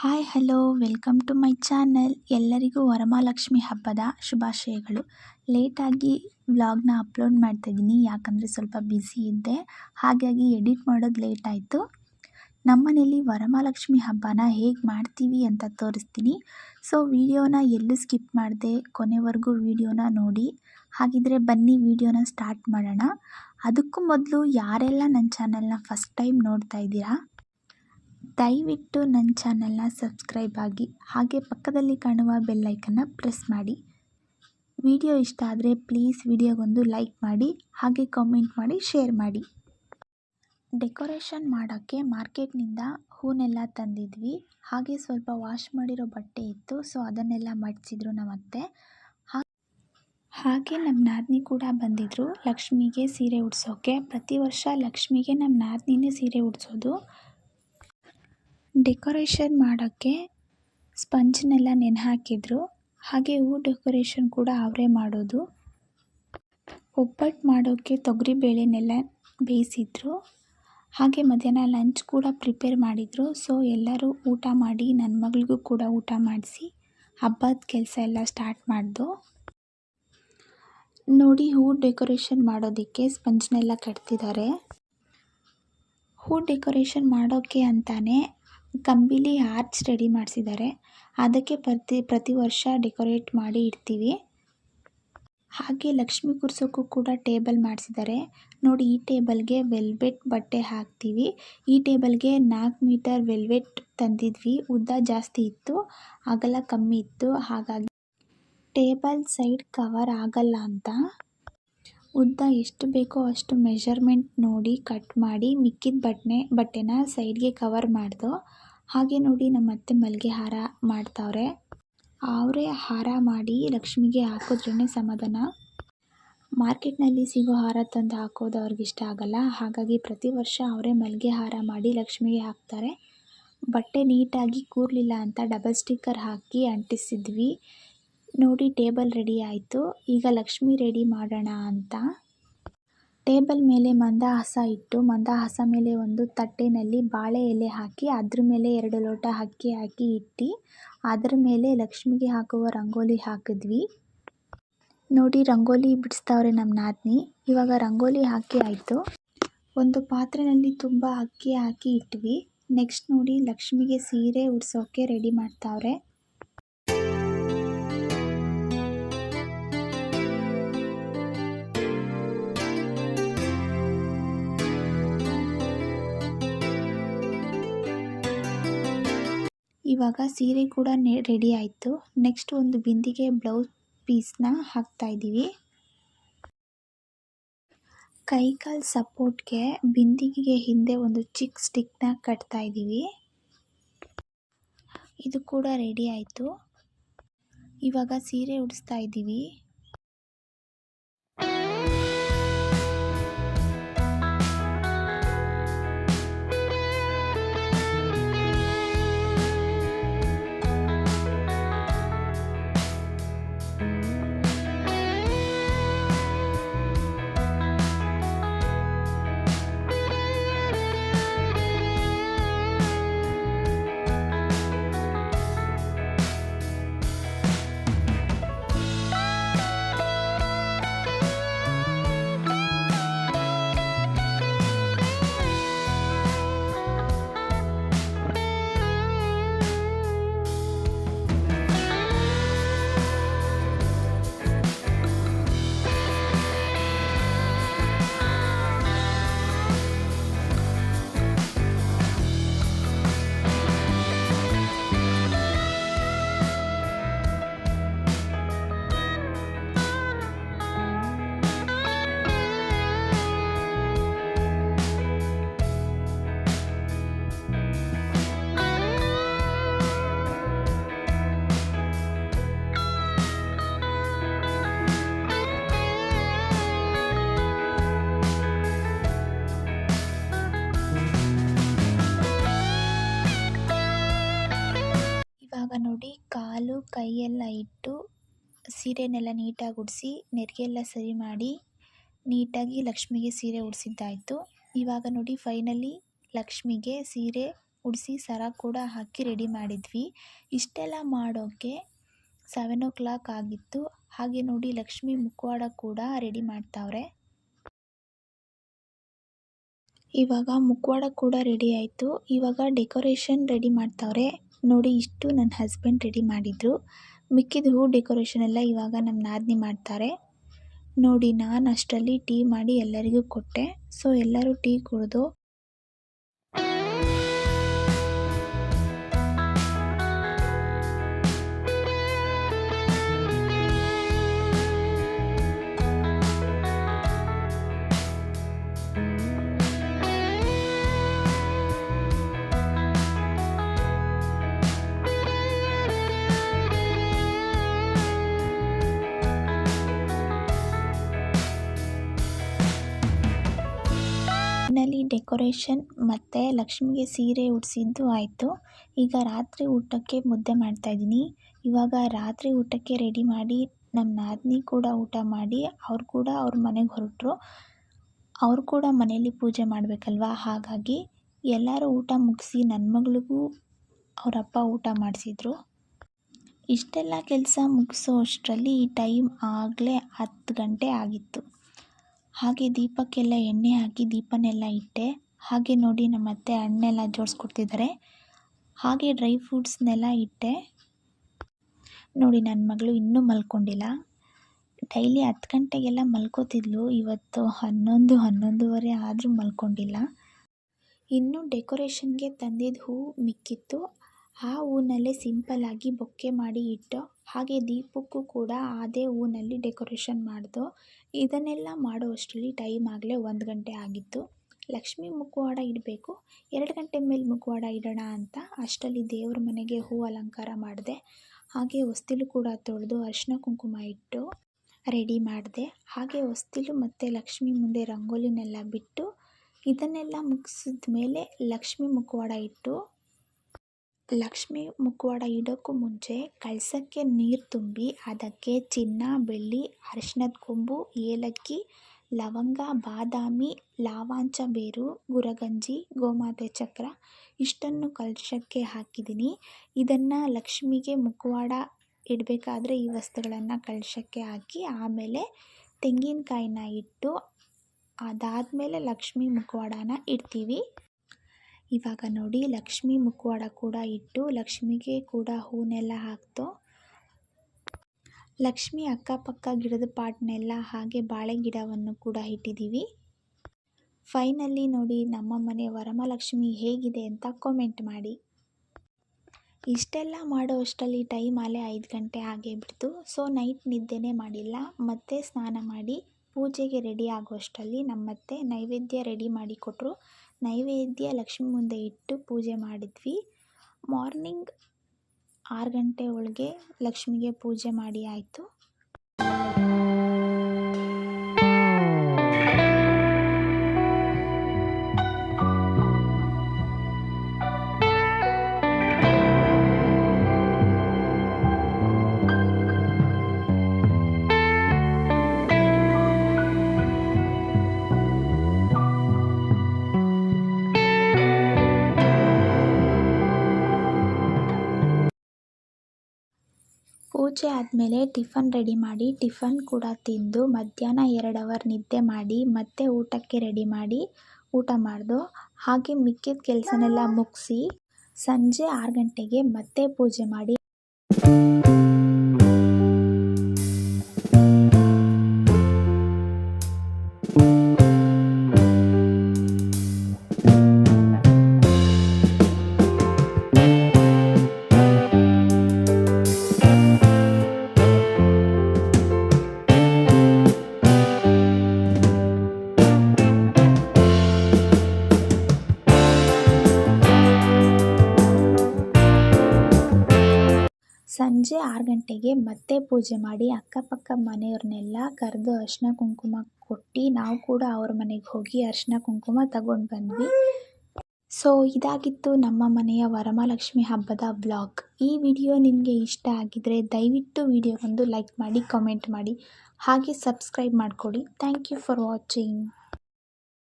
Hi, hello, welcome to my channel. ಎಲ್ಲರಿಗೂ ವರಮಹಾಲಕ್ಷ್ಮಿ ಹಬ್ಬದ ಶುಭಾಶಯಗಳು. ಲೇಟಾಗಿ ವ್ಲಾಗ್ನ ಅಪ್ಲೋಡ್ ಮಾಡ್ತಾಯಿದ್ದೀನಿ ಯಾಕಂದರೆ ಸ್ವಲ್ಪ ಬ್ಯುಸಿ ಇದ್ದೆ. ಹಾಗಾಗಿ ಎಡಿಟ್ ಮಾಡೋದು ಲೇಟ್ ಆಯಿತು ನಮ್ಮನೇಲಿ ವರಮಹಾಲಕ್ಷ್ಮಿ ಹಬ್ಬನ ಹೇಗೆ ಮಾಡ್ತೀವಿ ಅಂತ ತೋರಿಸ್ತೀನಿ. ಸೊ, ವಿಡಿಯೋನ ಎಲ್ಲೂ ಸ್ಕಿಪ್ ಮಾಡಿದೆ, ಕೊನೆವರೆಗೂ ವಿಡಿಯೋನ ನೋಡಿ. ಹಾಗಿದ್ರೆ ಬನ್ನಿ, ವಿಡಿಯೋನ ಸ್ಟಾರ್ಟ್ ಮಾಡೋಣ. ಅದಕ್ಕೂ ಮೊದಲು ಯಾರೆಲ್ಲ ನನ್ನ ಚಾನೆಲ್ನ ಫಸ್ಟ್ ಟೈಮ್ ನೋಡ್ತಾ ಇದ್ದೀರಾ ದಯವಿಟ್ಟು ನನ್ನ ಚಾನಲ್ನ ಸಬ್ಸ್ಕ್ರೈಬ್ ಆಗಿ, ಹಾಗೆ ಪಕ್ಕದಲ್ಲಿ ಕಾಣುವ ಬೆಲ್ಲೈಕನ್ನ ಪ್ರೆಸ್ ಮಾಡಿ. ವಿಡಿಯೋ ಇಷ್ಟ ಆದರೆ ಪ್ಲೀಸ್ ವಿಡಿಯೋಗೊಂದು ಲೈಕ್ ಮಾಡಿ, ಹಾಗೆ ಕಾಮೆಂಟ್ ಮಾಡಿ, ಶೇರ್ ಮಾಡಿ. ಡೆಕೋರೇಷನ್ ಮಾಡೋಕ್ಕೆ ಮಾರ್ಕೆಟ್ನಿಂದ ಹೂನೆಲ್ಲ ತಂದಿದ್ವಿ. ಹಾಗೆ ಸ್ವಲ್ಪ ವಾಶ್ ಮಾಡಿರೋ ಬಟ್ಟೆ ಇತ್ತು, ಸೊ ಅದನ್ನೆಲ್ಲ ಮಡಿಸಿದ್ರು ನಮ್ಮ ಅತ್ತೆ ಹಾಗೆ ನಮ್ಮ ನಾದಿನಿ ಕೂಡ ಬಂದಿದ್ದರು ಲಕ್ಷ್ಮಿಗೆ ಸೀರೆ ಉಡ್ಸೋಕ್ಕೆ ಪ್ರತಿ ವರ್ಷ ಲಕ್ಷ್ಮಿಗೆ ನಮ್ಮ ನಾದಿನಿನೇ ಸೀರೆ ಉಡಿಸೋದು. ಡೆಕೋರೇಷನ್ ಮಾಡೋಕ್ಕೆ ಸ್ಪಂಜ್ನೆಲ್ಲ ನೆನೆ ಹಾಕಿದ್ರು ಹಾಗೆ ಹೂ ಡೆಕೋರೇಷನ್ ಕೂಡ ಅವರೇ ಮಾಡೋದು. ಒಬ್ಬಟ್ಟು ಮಾಡೋಕ್ಕೆ ತೊಗರಿ ಬೇಳೆನೆಲ್ಲ ಬೇಯಿಸಿದ್ರು. ಹಾಗೆ ಮಧ್ಯಾಹ್ನ ಲಂಚ್ ಕೂಡ ಪ್ರಿಪೇರ್ ಮಾಡಿದರು. ಸೊ, ಎಲ್ಲರೂ ಊಟ ಮಾಡಿ ನನ್ನ ಮಗಳಿಗೂ ಕೂಡ ಊಟ ಮಾಡಿಸಿ ಹಬ್ಬದ ಕೆಲಸ ಎಲ್ಲ ಸ್ಟಾರ್ಟ್ ಮಾಡ್ದು. ನೋಡಿ, ಹೂ ಡೆಕೋರೇಷನ್ ಮಾಡೋದಕ್ಕೆ ಸ್ಪಂಜ್ನೆಲ್ಲ ಕಟ್ತಿದ್ದಾರೆ. ಹೂ ಡೆಕೋರೇಷನ್ ಮಾಡೋಕ್ಕೆ ಅಂತಾನೆ ಕಂಬಿಲಿ ಆರ್ಚ್ ರೆಡಿ ಮಾಡಿಸಿದ್ದಾರೆ. ಅದಕ್ಕೆ ಪ್ರತಿ ಪ್ರತಿ ವರ್ಷ ಡೆಕೋರೇಟ್ ಮಾಡಿ ಇಡ್ತೀವಿ. ಹಾಗೆ ಲಕ್ಷ್ಮಿ ಕೂರ್ಸೋಕ್ಕೂ ಕೂಡ ಟೇಬಲ್ ಮಾಡಿಸಿದ್ದಾರೆ. ನೋಡಿ, ಈ ಟೇಬಲ್ಗೆ ವೆಲ್ವೆಟ್ ಬಟ್ಟೆ ಹಾಕ್ತೀವಿ. ಈ ಟೇಬಲ್ಗೆ ನಾಲ್ಕು ಮೀಟರ್ ವೆಲ್ವೆಟ್ ತಂದಿದ್ವಿ. ಉದ್ದ ಜಾಸ್ತಿ ಇತ್ತು, ಅಗಲ ಕಮ್ಮಿ ಇತ್ತು. ಹಾಗಾಗಿ ಟೇಬಲ್ ಸೈಡ್ ಕವರ್ ಆಗಲ್ಲ ಅಂತ ಉದ್ದ ಎಷ್ಟು ಬೇಕೋ ಅಷ್ಟು ಮೆಷರ್ಮೆಂಟ್ ನೋಡಿ ಕಟ್ ಮಾಡಿ ಮಿಕ್ಕಿದ ಬಟ್ಟೆ ಬಟ್ಟೆನ ಸೈಡ್ಗೆ ಕವರ್ ಮಾಡಿದೋ, ಹಾಗೆ ನೋಡಿ ನಮ್ಮ ಅತ್ತೆ ಮಲ್ಲಿಗೆ ಹಾರ ಮಾಡ್ತಾವ್ರೆ. ಅವರೇ ಹಾರ ಮಾಡಿ ಲಕ್ಷ್ಮಿಗೆ ಹಾಕಿದ್ರೇ ಸಮಾಧಾನ. ಮಾರ್ಕೆಟ್ನಲ್ಲಿ ಸಿಗೋ ಹಾರ ತಂದು ಹಾಕೋದು ಅವ್ರಿಗೆ ಇಷ್ಟ ಆಗಲ್ಲ. ಹಾಗಾಗಿ ಪ್ರತಿ ವರ್ಷ ಅವರೇ ಮಲ್ಲಿಗೆ ಹಾರ ಮಾಡಿ ಲಕ್ಷ್ಮಿಗೆ ಹಾಕ್ತಾರೆ. ಬಟ್ಟೆ ನೀಟಾಗಿ ಕೂರಲಿಲ್ಲ ಅಂತ ಡಬಲ್ ಸ್ಟಿಕ್ಕರ್ ಹಾಕಿ ಅಂಟಿಸಿದ್ವಿ. ನೋಡಿ, ಟೇಬಲ್ ರೆಡಿ ಆಯಿತು. ಈಗ ಲಕ್ಷ್ಮಿ ರೆಡಿ ಮಾಡೋಣ ಅಂತ. ಟೇಬಲ್ ಮೇಲೆ ಮಂದಹಾಸ ಇಟ್ಟು, ಮಂದಹಾಸ ಮೇಲೆ ಒಂದು ತಟ್ಟೆನಲ್ಲಿ ಬಾಳೆ ಎಲೆ ಹಾಕಿ, ಅದ್ರ ಮೇಲೆ ಎರಡು ಲೋಟ ಅಕ್ಕಿ ಹಾಕಿ ಇಟ್ಟು, ಅದರ ಮೇಲೆ ಲಕ್ಷ್ಮಿಗೆ ಹಾಕುವ ರಂಗೋಲಿ ಹಾಕಿದ್ವಿ. ನೋಡಿ, ರಂಗೋಲಿ ಬಿಡಿಸ್ತಾವ್ರೆ ನಮ್ಮ ನಾದಿನಿ ಇವಾಗ ರಂಗೋಲಿ ಹಾಕಿ ಆಯಿತು. ಒಂದು ಪಾತ್ರೆಯಲ್ಲಿ ತುಂಬ ಅಕ್ಕಿ ಹಾಕಿ ಇಟ್ವಿ. ನೆಕ್ಸ್ಟ್ ನೋಡಿ, ಲಕ್ಷ್ಮಿಗೆ ಸೀರೆ ಉಡ್ಸೋಕ್ಕೆ ರೆಡಿ ಮಾಡ್ತಾವ್ರೆ. ಇವಾಗ ಸೀರೆ ಕೂಡ ರೆಡಿ ಆಯಿತು. ನೆಕ್ಸ್ಟ್ ಒಂದು ಬಿಂದಿಗೆ ಬ್ಲೌಸ್ ಪೀಸ್ನ ಹಾಕ್ತಾಯಿದ್ದೀವಿ ಕೈಕಾಲು ಸಪೋರ್ಟ್ಗೆ ಬಿಂದಿಗೆಗೆ ಹಿಂದೆ ಒಂದು ಚಿಕ್ಕ ಸ್ಟಿಕ್ನ ಕಟ್ತಾ ಇದ್ದೀವಿ. ಇದು ಕೂಡ ರೆಡಿ ಆಯಿತು. ಇವಾಗ ಸೀರೆ ಉಡಿಸ್ತಾ ಇದ್ದೀವಿ. ಕೈಯೆಲ್ಲ ಇಟ್ಟು ಸೀರೆನೆಲ್ಲ ನೀಟಾಗಿ ಉಡಿಸಿ ನೆರಿಗೆಲ್ಲ ಸರಿ ಮಾಡಿ, ನೀಟಾಗಿ ಲಕ್ಷ್ಮಿಗೆ ಸೀರೆ ಉಡಿಸಿದ್ದಾಯಿತು. ಇವಾಗ ನೋಡಿ ಫೈನಲಿ ಲಕ್ಷ್ಮಿಗೆ ಸೀರೆ ಉಡಿಸಿ, ಸರ ಕೂಡ ಹಾಕಿ ರೆಡಿ ಮಾಡಿದ್ವಿ. ಇಷ್ಟೆಲ್ಲ ಮಾಡೋಕ್ಕೆ ಸೆವೆನ್ ಓ ಕ್ಲಾಕ್ ಆಗಿತ್ತು. ಹಾಗೆ ನೋಡಿ, ಲಕ್ಷ್ಮಿ ಮುಖವಾಡ ಕೂಡ ರೆಡಿ ಮಾಡ್ತಾವ್ರೆ. ಇವಾಗ ಮುಖವಾಡ ಕೂಡ ರೆಡಿ ಆಯಿತು. ಇವಾಗ ಡೆಕೋರೇಷನ್ ರೆಡಿ ಮಾಡ್ತಾವ್ರೆ. ನೋಡಿ ಇಷ್ಟು ನನ್ನ ಹಸ್ಬೆಂಡ್ ರೆಡಿ ಮಾಡಿದರು. ಮಿಕ್ಕಿದ ಹೂ ಡೆಕೋರೇಷನ್ ಎಲ್ಲ ಇವಾಗ ನಮ್ಮ ನಾದಿನಿ ಮಾಡ್ತಾರೆ. ನೋಡಿ ನಾನು ಅಷ್ಟರಲ್ಲಿ ಟೀ ಮಾಡಿ ಎಲ್ಲರಿಗೂ ಕೊಟ್ಟೆ. ಸೊ ಎಲ್ಲರೂ ಟೀ ಕುಡಿದು ಫೈನಲಿ ಡೆಕೋರೇಷನ್ ಮತ್ತು ಲಕ್ಷ್ಮಿಗೆ ಸೀರೆ ಉಡಿಸಿದ್ದು ಆಯಿತು. ಈಗ ರಾತ್ರಿ ಊಟಕ್ಕೆ ಮುದ್ದೆ ಮಾಡ್ತಾಯಿದ್ದೀನಿ ಇವಾಗ ರಾತ್ರಿ ಊಟಕ್ಕೆ ರೆಡಿ ಮಾಡಿ ನಮ್ಮ ನಾದಿನಿ ಕೂಡ ಊಟ ಮಾಡಿ, ಅವ್ರು ಕೂಡ ಅವ್ರ ಮನೆಗೆ ಹೊರಟರು. ಅವ್ರು ಕೂಡ ಮನೆಯಲ್ಲಿ ಪೂಜೆ ಮಾಡಬೇಕಲ್ವಾ? ಹಾಗಾಗಿ ಎಲ್ಲರೂ ಊಟ ಮುಗಿಸಿ ನನ್ನ ಮಗಳಿಗೂ ಅವರಪ್ಪ ಊಟ ಮಾಡಿಸಿದ್ರು. ಇಷ್ಟೆಲ್ಲ ಕೆಲಸ ಮುಗಿಸೋ ಅಷ್ಟರಲ್ಲಿ ಟೈಮ್ ಆಗಲೇ ಹತ್ತು ಗಂಟೆ ಆಗಿತ್ತು. ಹಾಗೆ ದೀಪಕ್ಕೆಲ್ಲ ಎಣ್ಣೆ ಹಾಕಿ ದೀಪನೆಲ್ಲ ಇಟ್ಟೆ. ಹಾಗೆ ನೋಡಿ ನಮ್ಮ ಅತ್ತೆ ಹಣ್ಣೆಲ್ಲ ಜೋಡಿಸ್ಕೊಡ್ತಿದ್ದಾರೆ. ಹಾಗೆ ಡ್ರೈ ಫ್ರೂಟ್ಸ್ನೆಲ್ಲ ಇಟ್ಟೆ. ನೋಡಿ ನನ್ನ ಮಗಳು ಇನ್ನೂ ಮಲ್ಕೊಂಡಿಲ್ಲ. ಡೈಲಿ ಹತ್ತು ಗಂಟೆಗೆಲ್ಲ ಮಲ್ಕೋತಿದ್ಲು. ಇವತ್ತು ಹನ್ನೊಂದು, ಹನ್ನೊಂದುವರೆ ಆದರೂ ಮಲ್ಕೊಂಡಿಲ್ಲ. ಇನ್ನು ಡೆಕೋರೇಷನ್ಗೆ ತಂದಿದ್ದ ಹೂ ಮಿಕ್ಕಿತ್ತು. ಆ ಹೂನಲ್ಲೇ ಆಗಿ ಬೊಕ್ಕೆ ಮಾಡಿ ಇಟ್ಟು, ಹಾಗೆ ದೀಪಕ್ಕೂ ಕೂಡ ಅದೇ ಹೂನಲ್ಲಿ ಡೆಕೋರೇಷನ್ ಮಾಡಿದೋ, ಇದನ್ನೆಲ್ಲ ಮಾಡೋ ಅಷ್ಟರಲ್ಲಿ ಟೈಮ್ ಆಗಲೇ ಒಂದು ಗಂಟೆ ಆಗಿತ್ತು. ಲಕ್ಷ್ಮಿ ಮುಖವಾಡ ಇಡಬೇಕು, ಎರಡು ಗಂಟೆ ಮೇಲೆ ಮುಖವಾಡ ಇಡೋಣ ಅಂತ ಅಷ್ಟರಲ್ಲಿ ದೇವ್ರ ಮನೆಗೆ ಹೂ ಅಲಂಕಾರ ಮಾಡಿದೆ, ಹಾಗೆ ಹೊಸ್ತಿಲು ಕೂಡ ತೊಳೆದು ಅರಿಶಿನ ಕುಂಕುಮ ಇಟ್ಟು ರೆಡಿ ಮಾಡಿದೆ, ಹಾಗೆ ಹೊಸ್ತಿಲು ಮತ್ತು ಲಕ್ಷ್ಮಿ ಮುಂದೆ ರಂಗೋಲಿನೆಲ್ಲ ಬಿಟ್ಟು, ಇದನ್ನೆಲ್ಲ ಮುಗಿಸಿದ ಮೇಲೆ ಲಕ್ಷ್ಮಿ ಮುಖವಾಡ ಇಟ್ಟು ಲಕ್ಷ್ಮಿ ಮುಖವಾಡ ಇಡೋಕ್ಕೂ ಮುಂಚೆ ಕಳಸಕ್ಕೆ ನೀರು ತುಂಬಿ ಅದಕ್ಕೆ ಚಿನ್ನ, ಬೆಳ್ಳಿ ಅರಿಶಿನದ ಕೊಂಬು, ಏಲಕ್ಕಿ, ಲವಂಗ, ಬಾದಾಮಿ, ಲಾವಾಂಚ ಬೇರು, ಗುರಗಂಜಿ, ಗೋಮಾತೆ ಚಕ್ರ ಇಷ್ಟನ್ನು ಕಲಶಕ್ಕೆ ಹಾಕಿದ್ದೀನಿ ಇದನ್ನು ಲಕ್ಷ್ಮಿಗೆ ಮುಖವಾಡ ಇಡಬೇಕಾದ್ರೆ ಈ ವಸ್ತುಗಳನ್ನು ಕಲಶಕ್ಕೆ ಹಾಕಿ ಆಮೇಲೆ ತೆಂಗಿನಕಾಯಿನ ಇಟ್ಟು ಅದಾದಮೇಲೆ ಲಕ್ಷ್ಮಿ ಮುಖವಾಡನ ಇಡ್ತೀವಿ. ಇವಾಗ ನೋಡಿ, ಲಕ್ಷ್ಮಿ ಮುಖವಾಡ ಕೂಡ ಇಟ್ಟು, ಲಕ್ಷ್ಮಿಗೆ ಕೂಡ ಹೂನೆಲ್ಲ ಹಾಕ್ತು. ಲಕ್ಷ್ಮಿ ಅಕ್ಕಪಕ್ಕ ಗಿಡದ ಪಾಟ್ನೆಲ್ಲ ಹಾಗೆ ಬಾಳೆ ಗಿಡವನ್ನು ಕೂಡ ಇಟ್ಟಿದ್ದೀವಿ. ಫೈನಲ್ಲಿ ನೋಡಿ, ನಮ್ಮ ಮನೆ ವರಮಹಾಲಕ್ಷ್ಮಿ ಹೇಗಿದೆ ಅಂತ ಕಾಮೆಂಟ್ ಮಾಡಿ. ಇಷ್ಟೆಲ್ಲ ಮಾಡೋ ಅಷ್ಟರಲ್ಲಿ ಟೈಮ್ ಅಲ್ಲೇ ಐದು ಗಂಟೆ ಆಗೇ ಬಿಡ್ತು. ಸೊ ನೈಟ್ ನಿದ್ದೆನೇ ಮಾಡಿಲ್ಲ. ಮತ್ತೆ ಸ್ನಾನ ಮಾಡಿ, ಪೂಜೆಗೆ ರೆಡಿ ಆಗೋಷ್ಟರಲ್ಲಿ ನಮ್ಮತ್ತೆ ನೈವೇದ್ಯ ರೆಡಿ ಮಾಡಿ ಕೊಟ್ಟರು ನೈವೇದ್ಯ ಲಕ್ಷ್ಮಿ ಮುಂದೆ ಇಟ್ಟು ಪೂಜೆ ಮಾಡಿದ್ವಿ. ಮಾರ್ನಿಂಗ್ ಆರು ಗಂಟೆ ಒಳಗೆ ಲಕ್ಷ್ಮಿಗೆ ಪೂಜೆ ಮಾಡಿ ಆಯಿತು. ಪೂಜೆ ಆದಮೇಲೆ ಟಿಫನ್ ರೆಡಿ ಮಾಡಿ, ಟಿಫನ್ ಕೂಡ ತಿಂದು ಮಧ್ಯಾಹ್ನ ಎರಡು ಅವರ್ ನಿದ್ದೆ ಮಾಡಿ, ಮತ್ತೆ ಊಟಕ್ಕೆ ರೆಡಿ ಮಾಡಿ ಊಟ ಮಾಡ್ದೋ. ಹಾಗೆ ಮಿಕ್ಕಿದ ಕೆಲಸನೆಲ್ಲ ಮುಗಿಸಿ ಸಂಜೆ ಆರು ಗಂಟೆಗೆ ಮತ್ತೆ ಪೂಜೆ ಮಾಡಿ. ಮತ್ತೆ ಪೂಜೆ ಮಾಡಿ ಅಕ್ಕಪಕ್ಕ ಮನೆಯವ್ರನ್ನೆಲ್ಲ ಕರೆದು ಅರಿಶಿನ ಕುಂಕುಮ ಕೊಟ್ಟು ನಾವು ಕೂಡ ಅವ್ರ ಮನೆಗೆ ಹೋಗಿ ಅರಿಶಿನ ಕುಂಕುಮ ತಗೊಂಡು ಬಂದ್ವಿ. ಸೊ ಇದಾಗಿತ್ತು ನಮ್ಮ ಮನೆಯ ವರಮಹಾಲಕ್ಷ್ಮಿ ಹಬ್ಬದ ಬ್ಲಾಗ್ ಈ ವಿಡಿಯೋ ನಿಮಗೆ ಇಷ್ಟ ಆಗಿದರೆ ದಯವಿಟ್ಟು ವಿಡಿಯೋ ಒಂದು ಲೈಕ್ ಮಾಡಿ ಕಮೆಂಟ್ ಮಾಡಿ, ಹಾಗೆ ಸಬ್ಸ್ಕ್ರೈಬ್ ಮಾಡಿಕೊಡಿ. Thank you for watching